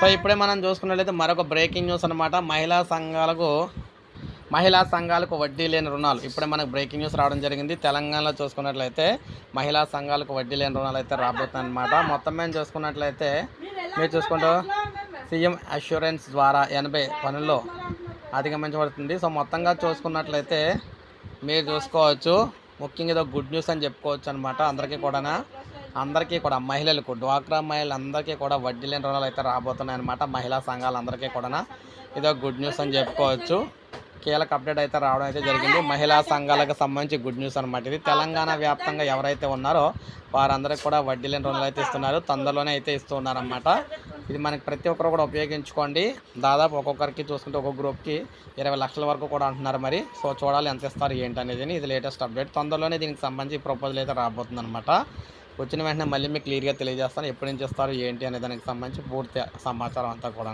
So ఇప్పుడే మనం చూసుకున్నట్లయితే మరొక బ్రేకింగ్ న్యూస్ అనమాట మహిళా సంఘాలకు మహిళా సంఘాలకు వడ్డీ లేని రుణాలు. ఇప్పుడే మనకు బ్రేకింగ్ న్యూస్ రావడం జరిగింది. తెలంగాణలో చూసుకున్నట్లయితే మహిళా సంఘాలకు వడ్డీ లేని రుణాలు అయితే రాబోతున్నాయి అనమాట మొత్తం మేము చూసుకున్నట్లయితే మీరు చూసుకుంటూ సీఎం అష్యూరెన్స్ ద్వారా ఎనభై పనుల్లో అధిగమించబడుతుంది. సో మొత్తంగా చూసుకున్నట్లయితే మీరు చూసుకోవచ్చు. ముఖ్యంగా ఏదో గుడ్ న్యూస్ అని చెప్పుకోవచ్చు అనమాట అందరికీ కూడా అందరికీ కూడా మహిళలకు డ్వాక్రా మహిళలందరికీ కూడా వడ్డీ లేని రుణాలు అయితే రాబోతున్నాయి అనమాట మహిళా సంఘాలందరికీ కూడా ఇదో గుడ్ న్యూస్ అని చెప్పుకోవచ్చు. కీలక అప్డేట్ అయితే రావడం అయితే జరిగింది. మహిళా సంఘాలకు సంబంధించి గుడ్ న్యూస్ అనమాట ఇది. తెలంగాణ వ్యాప్తంగా ఎవరైతే ఉన్నారో వారందరికీ కూడా వడ్డీ లేని రుణాలు అయితే ఇస్తున్నారు. తొందరలోనే అయితే ఇస్తున్నారన్నమాట. ఇది మనకి ప్రతి ఒక్కరు కూడా ఉపయోగించుకోండి. దాదాపు ఒక్కొక్కరికి చూసుకుంటే ఒక్కొక్క గ్రూప్కి ఇరవై లక్షల వరకు కూడా అంటున్నారు మరి. సో చూడాలి ఎంత ఇస్తారు ఏంటి అనేది ఇది లేటెస్ట్ అప్డేట్. తొందరలోనే దీనికి సంబంధించి ప్రపోజల్ అయితే రాబోతుంది అనమాట వచ్చిన వెంటనే మళ్ళీ మీకు క్లియర్గా తెలియజేస్తాను ఎప్పటి నుంచి ఇస్తారు ఏంటి అనే దానికి సంబంధించి పూర్తి సమాచారం అంతా కూడా